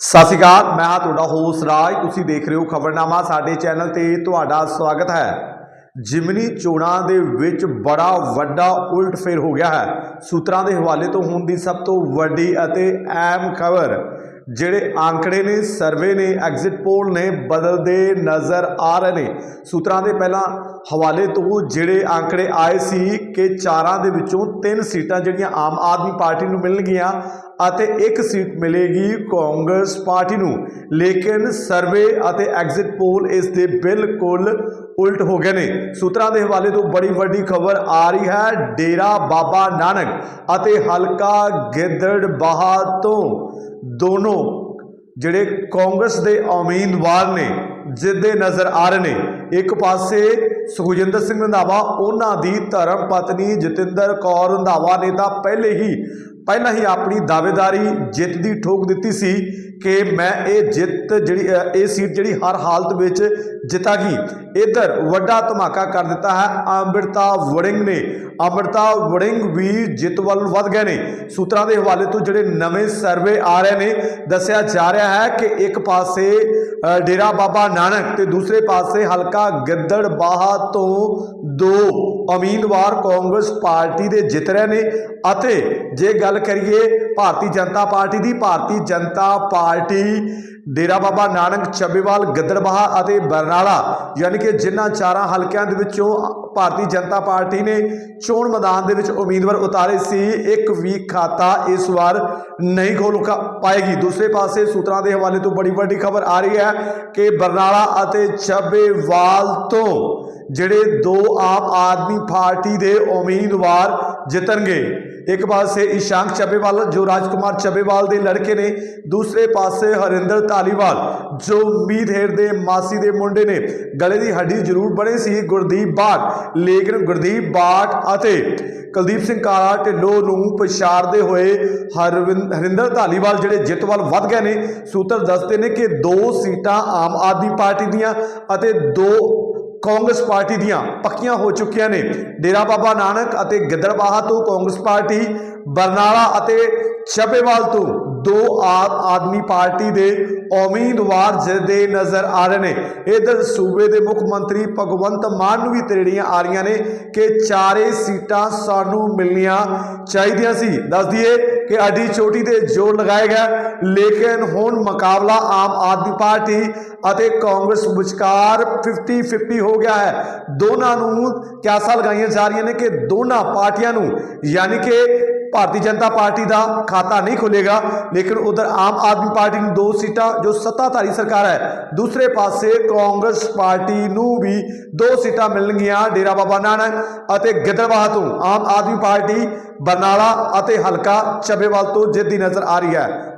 ਸਤਿ ਸ਼੍ਰੀ ਅਕਾਲ, ਮੈਂ ਤੁਹਾਡਾ ਹੋਸਟ ਰਾਜ। ਤੁਸੀਂ ਦੇਖ ਰਹੇ ਹੋ ਖਬਰਨਾਮਾ, ਸਾਡੇ ਚੈਨਲ ਤੇ ਤੁਹਾਡਾ ਸਵਾਗਤ ਹੈ। ਜਿਮਨੀ ਚੋਣਾਂ ਦੇ ਵਿੱਚ ਬੜਾ ਵੱਡਾ ਉਲਟ ਉਲਟਫੇਰ ਹੋ ਗਿਆ ਹੈ। ਸੂਤਰਾਂ ਦੇ ਹਵਾਲੇ ਤੋਂ ਹੋਣ ਦੀ ਸਭ ਤੋਂ ਵੱਡੀ ਅਤੇ ਅਹਿਮ ਖਬਰ, ਜਿਹੜੇ ਆંકੜੇ ਨੇ, ਸਰਵੇ ਨੇ ਐਗਜ਼ਿਟ ਪੋਲ ਨੇ ਬਦਲਦੇ ਨਜ਼ਰ ਆ ਰਹੇ ਨੇ। ਸੂਤਰਾਂ ਦੇ ਪਹਿਲਾਂ ਹਵਾਲੇ ਤੋਂ ਜਿਹੜੇ ਆંકੜੇ ਆਏ ਸੀ ਕਿ ਚਾਰਾਂ ਦੇ ਵਿੱਚੋਂ ਤਿੰਨ ਸੀਟਾਂ ਜਿਹੜੀਆਂ ਆਮ ਆਦਮੀ ਪਾਰਟੀ ਨੂੰ ਮਿਲਣਗੀਆਂ ਅਤੇ ਇੱਕ ਸੀਟ ਮਿਲੇਗੀ ਕਾਂਗਰਸ ਪਾਰਟੀ ਨੂੰ। ਲੇਕਿਨ ਸਰਵੇ ਅਤੇ ਐਗਜ਼ਿਟ ਪੋਲ ਇਸ ਦੇ ਬਿਲਕੁਲ ਉਲਟ ਹੋ ਗਏ ਨੇ। ਸੂਤਰਾਂ ਦੇ ਹਵਾਲੇ ਤੋਂ ਬੜੀ ਵੱਡੀ ਖਬਰ ਆ ਰਹੀ ਹੈ। ਡੇਰਾ ਬਾਬਾ ਨਾਨਕ ਅਤੇ ਹਲਕਾ ਗਿੱਦੜ ਗਿੱਦੜਬਾਹਾ ਤੋਂ ਦੋਨੋਂ ਜਿਹੜੇ ਕਾਂਗਰਸ ਦੇ ਉਮੀਦਵਾਰ ਨੇ, ਜਿੱਦੇ ਨਜ਼ਰ ਆ ਰਹੇ ਨੇ। ਇੱਕ ਪਾਸੇ ਸੁਖਜਿੰਦਰ ਸਿੰਘ ਰੰਧਾਵਾ, ਉਹਨਾਂ ਦੀ ਧਰਮ ਪਤਨੀ ਜਤਿੰਦਰ ਕੌਰ ਰੰਧਾਵਾ ਨੇ ਤਾਂ ਪਹਿਲੇ ਹੀ, ਪਹਿਲਾਂ ਹੀ ਆਪਣੀ ਦਾਅਵੇਦਾਰੀ ਜਿੱਤ ਦੀ ਠੋਕ ਦਿੱਤੀ ਸੀ ਕਿ ਮੈਂ ਇਹ ਜਿੱਤ ਜਿਹੜੀ ਇਹ ਸੀਟ ਜਿਹੜੀ ਹਰ ਹਾਲਤ ਵਿੱਚ ਜਿੱਤਾਂਗੀ ਇਧਰ ਵੱਡਾ ਧਮਾਕਾ ਕਰ ਦਿੱਤਾ ਹੈ ਅੰਮ੍ਰਿਤਾ ਵੜਿੰਗ ਨੇ। ਅੰਮ੍ਰਿਤਾ ਵੜਿੰਗ ਵੀ ਜਿੱਤ ਵੱਲ ਵੱਧ ਗਏ ਨੇ। ਸੂਤਰਾਂ ਦੇ ਹਵਾਲੇ ਤੋਂ ਜਿਹੜੇ ਨਵੇਂ ਸਰਵੇ ਆ ਰਹੇ ਨੇ, ਦੱਸਿਆ ਜਾ ਰਿਹਾ ਹੈ ਕਿ ਇੱਕ ਪਾਸੇ ਡੇਰਾ ਬਾਬਾ ਨਾਨਕ ਤੇ ਦੂਸਰੇ ਪਾਸੇ ਹਲਕਾ ਗਿੱਦੜਬਾਹਾ ਤੋਂ ਦੋ ਉਮੀਦਵਾਰ ਕਾਂਗਰਸ ਪਾਰਟੀ ਦੇ ਜਿੱਤ ਰਹੇ ਨੇ ਅਤੇ ਜੇ ਗੱਲ ਕਰੀਏ ਭਾਰਤੀ ਜਨਤਾ ਪਾਰਟੀ ਦੀ, ਭਾਰਤੀ ਜਨਤਾ ਪਾਰਟੀ ਡੇਰਾ ਬਾਬਾ ਨਾਨਕ ਚੱਬੇਵਾਲ ਗਿੱਦੜਬਾਹਾ ਅਤੇ ਬਰਨਾਲਾ ਯਾਨੀ ਕਿ ਜਿਨ੍ਹਾਂ ਚਾਰਾਂ ਹਲਕਿਆਂ ਦੇ ਵਿੱਚੋਂ ਭਾਰਤੀ ਜਨਤਾ ਪਾਰਟੀ ਨੇ ਚੋਣ ਮੈਦਾਨ ਦੇ ਵਿੱਚ ਉਮੀਦਵਾਰ ਉਤਾਰੇ ਸੀ, ਇੱਕ ਵੀ ਖਾਤਾ ਇਸ ਵਾਰ ਨਹੀਂ ਖੋਲ ਪਾਏਗੀ। ਦੂਸਰੇ ਪਾਸੇ ਸੂਤਰਾਂ ਦੇ ਹਵਾਲੇ ਤੋਂ ਬੜੀ ਵੱਡੀ ਖਬਰ ਆ ਰਹੀ ਹੈ ਕਿ ਬਰਨਾਲਾ ਅਤੇ ਚੱਬੇਵਾਲ ਤੋਂ ਜਿਹੜੇ ਦੋ ਆਮ ਆਦਮੀ ਪਾਰਟੀ ਦੇ ਉਮੀਦਵਾਰ ਜਿੱਤਣਗੇ ਇੱਕ ਪਾਸੇ ਇਸ਼ਾਂਕ ਚੱਬੇਵਾਲ, ਜੋ ਰਾਜਕੁਮਾਰ ਚੱਬੇਵਾਲ ਦੇ ਲੜਕੇ ਨੇ, ਦੂਸਰੇ ਪਾਸੇ ਹਰਿੰਦਰ ਧਾਲੀਵਾਲ, ਜੋ ਉਮੀਦ ਹੇਰ ਦੇ ਮਾਸੀ ਦੇ ਮੁੰਡੇ ਨੇ। ਗਲੇ ਦੀ ਹੱਡੀ ਜ਼ਰੂਰ ਬਣੇ ਸੀ ਗੁਰਦੀਪ ਬਾਟ, ਲੇਕਿਨ ਗੁਰਦੀਪ ਬਾਟ ਅਤੇ ਕੁਲਦੀਪ ਸਿੰਘ ਕਾਲਾ ਢਿੱਲੋਂ ਨੂੰ ਪਛਾੜਦੇ ਹੋਏ ਹਰਵਿੰਦ ਹਰਿੰਦਰ ਧਾਲੀਵਾਲ ਜਿਹੜੇ ਜਿੱਤ ਵੱਲ ਵੱਧ ਗਏ ਨੇ, ਸੂਤਰ ਦੱਸਦੇ ਨੇ ਕਿ ਦੋ ਸੀਟਾਂ ਆਮ ਆਦਮੀ ਪਾਰਟੀ ਦੀਆਂ ਅਤੇ ਦੋ ਕਾਂਗਰਸ ਪਾਰਟੀ ਦੀਆਂ ਪੱਕੀਆਂ ਹੋ ਚੁੱਕੀਆਂ ਨੇ। ਡੇਰਾ ਬਾਬਾ ਨਾਨਕ ਅਤੇ ਗਿੱਦੜਬਾਹਾ ਤੋਂ ਕਾਂਗਰਸ ਪਾਰਟੀ, ਬਰਨਾਲਾ ਅਤੇ ਚੱਬੇਵਾਲ ਤੋਂ ਦੋ ਆਮ ਆਦਮੀ ਪਾਰਟੀ ਦੇ ਉਮੀਦਵਾਰ ਜਿਹਦੇ ਨਜ਼ਰ ਆ ਰਹੇ ਨੇ। ਇਧਰ ਸੂਬੇ ਦੇ ਮੁੱਖ ਮੰਤਰੀ ਭਗਵੰਤ ਮਾਨ ਨੂੰ ਵੀ ਤਰੇੜੀਆਂ ਆ ਰਹੀਆਂ ਨੇ ਕਿ ਚਾਰੇ ਸੀਟਾਂ ਸਾਨੂੰ ਮਿਲਣੀਆਂ ਚਾਹੀਦੀਆਂ ਸੀ। ਦੱਸ ਦਈਏ ਕਿ ਅੱਡੀ ਚੋਟੀ ਤੇ ਜ਼ੋਰ ਲਗਾਇਆ ਗਿਆ ਲੇਕਿਨ ਹੁਣ ਮੁਕਾਬਲਾ ਆਮ ਆਦਮੀ ਪਾਰਟੀ ਅਤੇ ਕਾਂਗਰਸ ਵਿਚਕਾਰ 50-50 ਹੋ ਗਿਆ ਹੈ। ਦੋਨਾਂ ਨੂੰ ਕਿਆਸਾਂ ਲਗਾਈਆਂ ਜਾ ਰਹੀਆਂ ਨੇ ਕਿ ਦੋਨਾਂ ਪਾਰਟੀਆਂ ਨੂੰ ਯਾਨੀ ਕਿ ਭਾਰਤੀ ਜਨਤਾ ਪਾਰਟੀ ਦਾ ਖਾਤਾ ਨਹੀਂ ਖੁੱਲੇਗਾ, ਲੇਕਿਨ ਉਧਰ ਆਮ ਆਦਮੀ ਪਾਰਟੀ ਨੂੰ ਦੋ ਸੀਟਾਂ ਜੋ ਸੱਤਾਧਾਰੀ ਸਰਕਾਰ ਹੈ, ਦੂਸਰੇ ਪਾਸੇ ਕਾਂਗਰਸ ਪਾਰਟੀ ਨੂੰ ਵੀ ਦੋ ਸੀਟਾਂ ਮਿਲਣਗੀਆਂ ਡੇਰਾ ਬਾਬਾ ਨਾਨਕ ਅਤੇ ਗਿੱਦੜਬਾਹਾ ਤੋਂ। ਆਮ ਆਦਮੀ ਪਾਰਟੀ, ਬਰਨਾਲਾ ਅਤੇ ਹਲਕਾ ਚੱਬੇਵਾਲ ਤੋਂ ਜਿੱਤ ਦੀ ਨਜ਼ਰ ਆ ਰਹੀ ਹੈ।